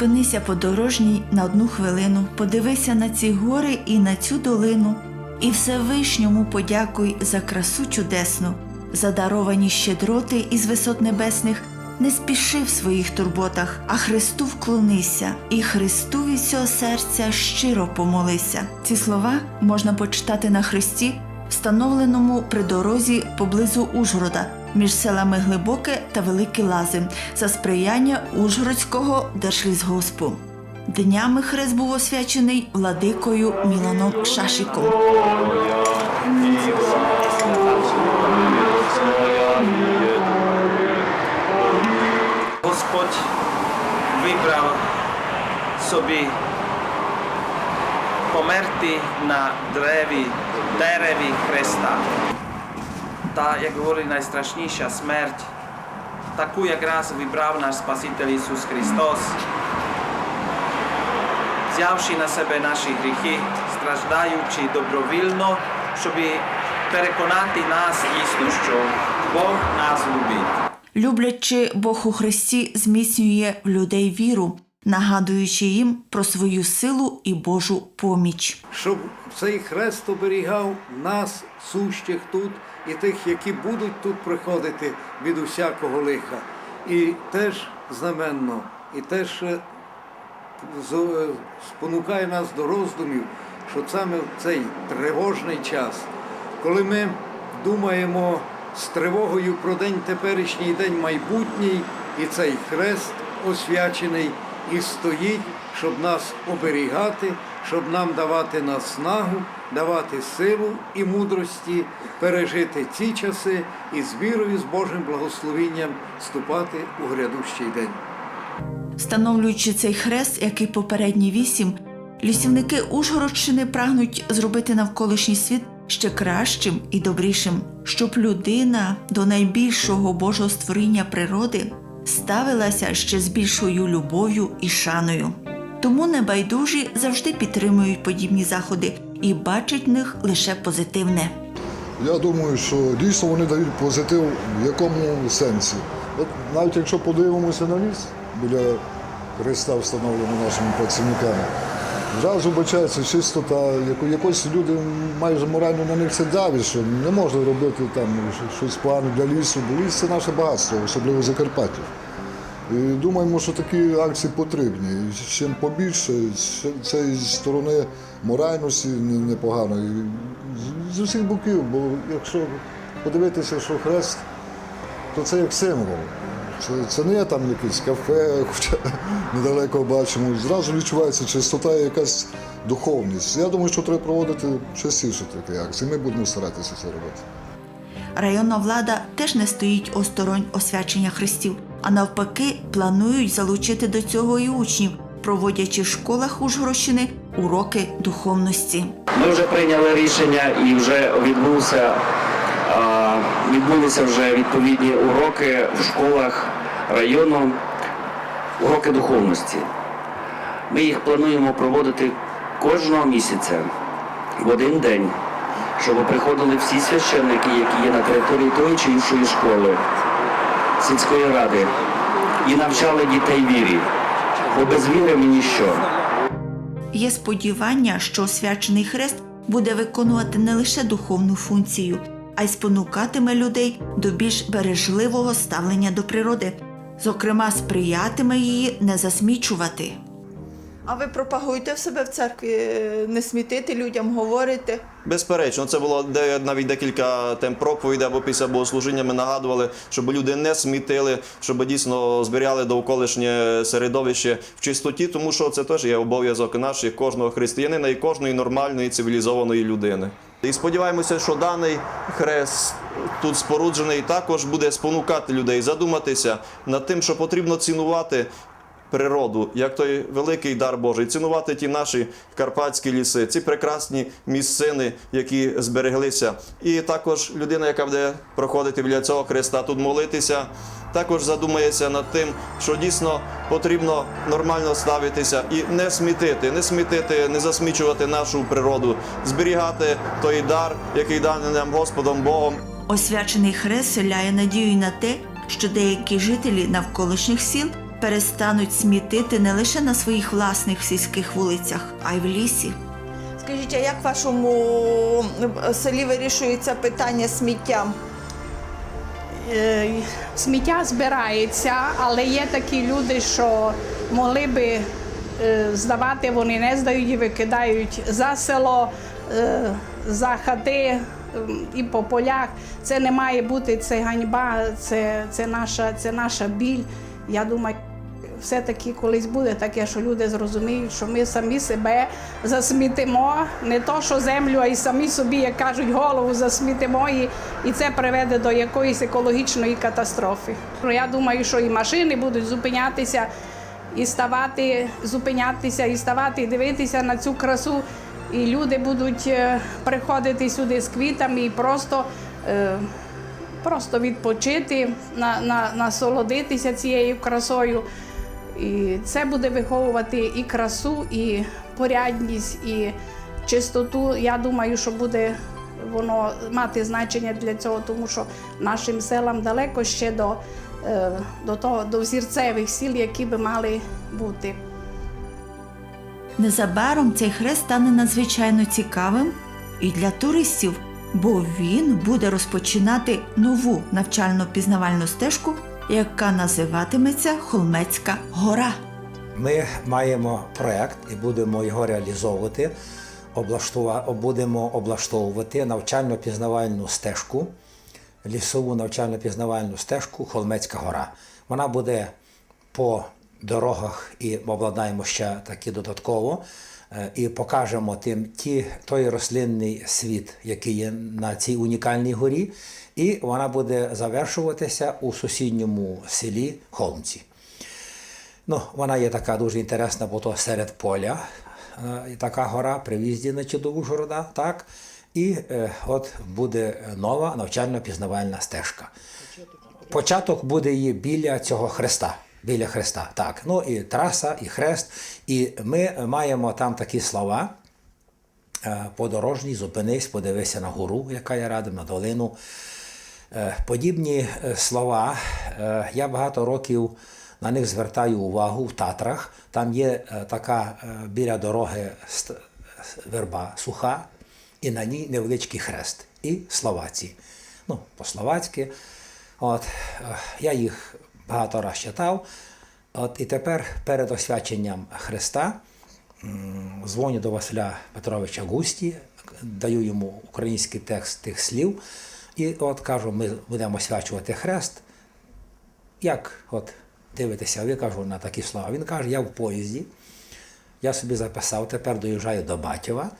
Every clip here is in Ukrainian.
Зупинися подорожній на одну хвилину, подивися на ці гори і на цю долину, і Всевишньому подякуй за красу чудесну, за даровані щедроти із висот небесних. Не спіши в своїх турботах, а Христу вклонися, і Христу від всього серця щиро помолися. Ці слова можна почитати на хресті, встановленому при дорозі поблизу Ужгорода між селами Глибоке та Великі Лази за сприяння Ужгородського держлісгоспу. Днями хрест був освячений владикою Міланом Шашиком. Господь вибрав собі померти на древі, дереві Христа. Та, як говорить, найстрашніша смерть, таку якраз вибрав наш Спаситель Ісус Христос, взявши на себе наші гріхи, страждаючи добровільно, щоб переконати нас дійсно, що Бог нас любить. Люблячи Бог у Христі, зміцнює в людей віру, нагадуючи їм про свою силу і Божу поміч. щоб цей хрест оберігав нас, сущих тут, і тих, які будуть тут приходити від усякого лиха. І теж знаменно, і теж е, е, спонукає нас до роздумів, що саме в цей тривожний час, коли ми думаємо з тривогою про день теперішній день майбутній, і цей хрест освячений і стоїть, щоб нас оберігати, щоб нам давати наснагу, давати силу і мудрості пережити ці часи і з вірою, з Божим благословінням вступати у грядущий день. Встановлюючи цей хрест, як і попередні вісім, лісівники Ужгородщини прагнуть зробити навколишній світ ще кращим і добрішим, щоб людина до найбільшого Божого створіння природи ставилася ще з більшою любов'ю і шаною. Тому небайдужі завжди підтримують подібні заходи і бачать в них лише позитивне. Я думаю, що дійсно вони дають позитив в якому сенсі. От навіть якщо подивимося на ліс біля Христа, встановленого нашими працівниками, зразу бачається чистота, якось люди майже морально на них це давить, що не можна робити там щось погане для лісу, бо ліс це наше багатство, особливо Закарпаття. Думаємо, що такі акції потрібні. Чим побільше, з цієї сторони моральності не- непогано. І з- усіх боків, бо якщо подивитися, що хрест, то це як символ. Це, це не там якесь кафе, хоча недалеко бачимо. Зразу відчувається чистота і якась духовність. Я думаю, що треба проводити частіше такі акції. Ми будемо старатися це робити. Районна влада теж не стоїть осторонь освячення хрестів, а навпаки, планують залучити до цього і учнів, проводячи в школах Ужгородщини уроки духовності. Ми вже прийняли рішення і вже відбувся, відбулися вже відповідні уроки в школах району, уроки духовності. Ми їх плануємо проводити кожного місяця в один день, щоб приходили всі священники, які є на території тої чи іншої школи, сільської ради, і навчали дітей вірі. Бо без віри мені ніщо. Є сподівання, що освячений хрест буде виконувати не лише духовну функцію, а й спонукатиме людей до більш бережливого ставлення до природи, зокрема, сприятиме її не засмічувати. А ви пропагуєте в себе в церкві, е, не смітити людям, говорите? Безперечно, це було де навіть декілька тем проповідей або після богослужіння ми нагадували, щоб люди не смітили, щоб дійсно зберігали довколишнє середовище в чистоті, тому що це теж є обов'язок наш, кожного християнина і кожної нормальної цивілізованої людини. І сподіваємося, що даний хрест тут споруджений також буде спонукати людей задуматися над тим, що потрібно цінувати природу, як той великий дар Божий, цінувати ті наші карпатські ліси, ці прекрасні місцини, які збереглися. І також людина, яка буде проходити біля цього хреста, тут молитися, також задумається над тим, що дійсно потрібно нормально ставитися і не смітити, не смітити, не засмічувати нашу природу, зберігати той дар, який даний нам Господом Богом. Освячений хрест селяє надію на те, що деякі жителі навколишніх сіл перестануть смітити не лише на своїх власних сільських вулицях, а й в лісі. Скажіть, а як в вашому е, селі вирішується питання з сміттям? Е, Сміття збирається, але є такі люди, що могли би е, здавати, вони не здають і викидають за село, за хати і по полях. Це не має бути це ганьба, це, це, наша, це наша біль. Я думаю, все-таки колись буде таке, що люди зрозуміють, що ми самі себе засмітимо, не то, що землю, а й самі собі, як кажуть, голову засмітимо, і, і це приведе до якоїсь екологічної катастрофи. Ну, Я думаю, що і машини будуть зупинятися і ставати, зупинятися, і ставати, і дивитися на цю красу. І люди будуть е, приходити сюди з квітами і просто. е, просто відпочити, на, на, насолодитися цією красою. І це буде виховувати і красу, і порядність, і чистоту. Я думаю, що буде воно мати значення для цього, тому що нашим селам далеко ще до, е, до, того, до взірцевих сіл, які би мали бути. Незабаром цей хрест стане надзвичайно цікавим і для туристів, бо він буде розпочинати нову навчально-пізнавальну стежку, яка називатиметься Холмецька гора. Ми маємо проект і будемо його реалізовувати. Будемо облаштовувати навчально-пізнавальну стежку, лісову навчально-пізнавальну стежку Холмецька гора. Вона буде по дорогах і обладнаємо ще таки додатково. Е, І покажемо тим ті, той рослинний світ, який є на цій унікальній горі, і вона буде завершуватися у сусідньому селі Холмці. Ну, вона є така дуже інтересна, бо то серед поля. е, така гора при в'їзді на чудову Ужгорода, так. І е, от буде нова навчально-пізнавальна стежка. Початок буде її біля цього хреста. Біля хреста, так. Ну і траса, і хрест. І ми маємо там такі слова. Е, Подорожній, зупинись, подивися на гору, яка є рядом, на долину. Е, Подібні е, слова. Я багато років на них звертаю увагу в Татрах. Там є така біля дороги верба суха, і на ній невеличкий хрест. І словаці. Ну, по-словацьки. От, я їх багато раз читав. От, і тепер перед освяченням Христа дзвоню до Василя Петровича Густі, даю йому український текст тих слів. І от кажу, ми будемо освячувати хрест. Як от дивитеся, ви кажу на такі слова. Він каже, я в поїзді, я собі записав, тепер доїжджаю до Батєва,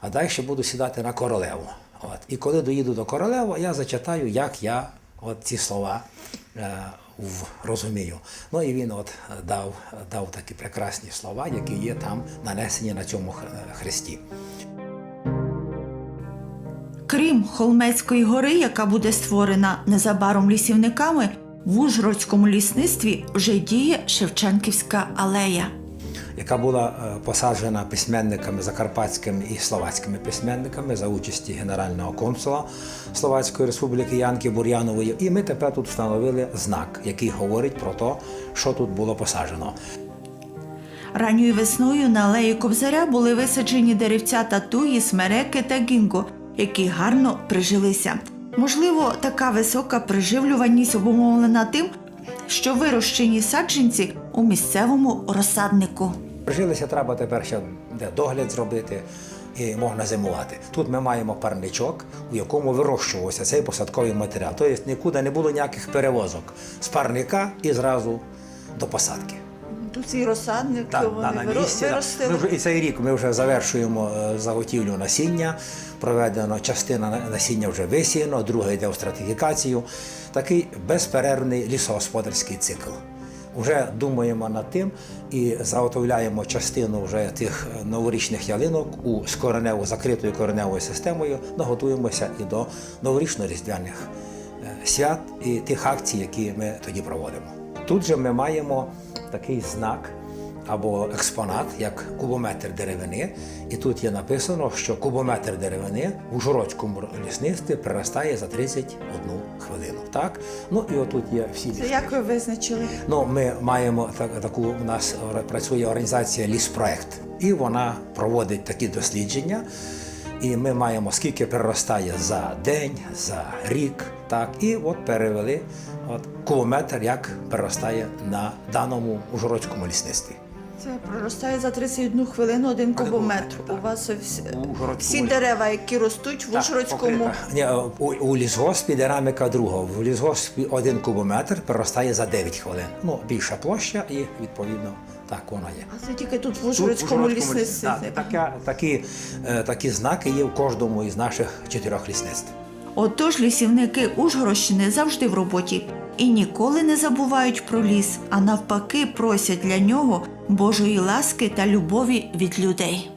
а далі буду сідати на королеву. От. І коли доїду до королеви, я зачитаю, як я от ці слова розумію. Ну і він от дав, дав такі прекрасні слова, які є там нанесені на цьому хресті. Крім Холмецької гори, яка буде створена незабаром лісівниками, в Ужгородському лісництві вже діє Шевченківська алея. Яка була е, посаджена письменниками закарпатськими і словацькими письменниками за участі генерального консула Словацької Республіки Янки Бур'янової. І ми тепер тут встановили знак, який говорить про те, що тут було посаджено. Ранньою весною на алеї Кобзаря були висаджені деревця татуї, смереки та гінго, які гарно прижилися. Можливо, така висока приживлюваність обумовлена тим, що вирощені саджанці у місцевому розсаднику. Прижилися треба тепер ще де догляд зробити і можна зимувати. Тут ми маємо парничок, у якому вирощувався цей посадковий матеріал. Тобто нікуди не було ніяких перевозок з парника і зразу до посадки. Тут ці розсадники Так, вони да, на місці. да. виростили. Ми вже, і цей рік ми вже завершуємо е, заготівлю насіння, проведено частина насіння вже висіяно, друга йде в стратифікацію. Такий безперервний лісогосподарський цикл. Вже думаємо над тим і заготовляємо частину вже тих е, новорічних ялинок у з коренево, закритою кореневою системою, наготуємося і до новорічно-різдвяних е, свят і тих акцій, які ми тоді проводимо. Тут же ми маємо такий знак або експонат, як кубометр деревини. І тут є написано, що кубометр деревини в Ужгородському лісництві приростає за 31 хвилину. Так? Ну і отут є всі лісництва. як ви визначили? Ну, ми маємо так- таку. У нас працює організація Ліспроект, і вона проводить такі дослідження. І ми маємо скільки приростає за день, за рік, так і от перевели от кубометр, як приростає на даному ужгородському лісництві. Це проростає за 31 хвилину один кубометр. У вас всі, У всі дерева, які ростуть в Ужгородському. Ні, у, у лісгоспі динаміка друга. В лісгоспі один кубометр приростає за 9 хвилин. Ну, більша площа і відповідно так вона є. А це тільки тут в Ужгородському лісництві. Так, такі, е, такі знаки є в кожному із наших чотирьох лісництв. Отож лісівники Ужгородщини завжди в роботі і ніколи не забувають про ліс, а навпаки просять для нього Божої ласки та любові від людей.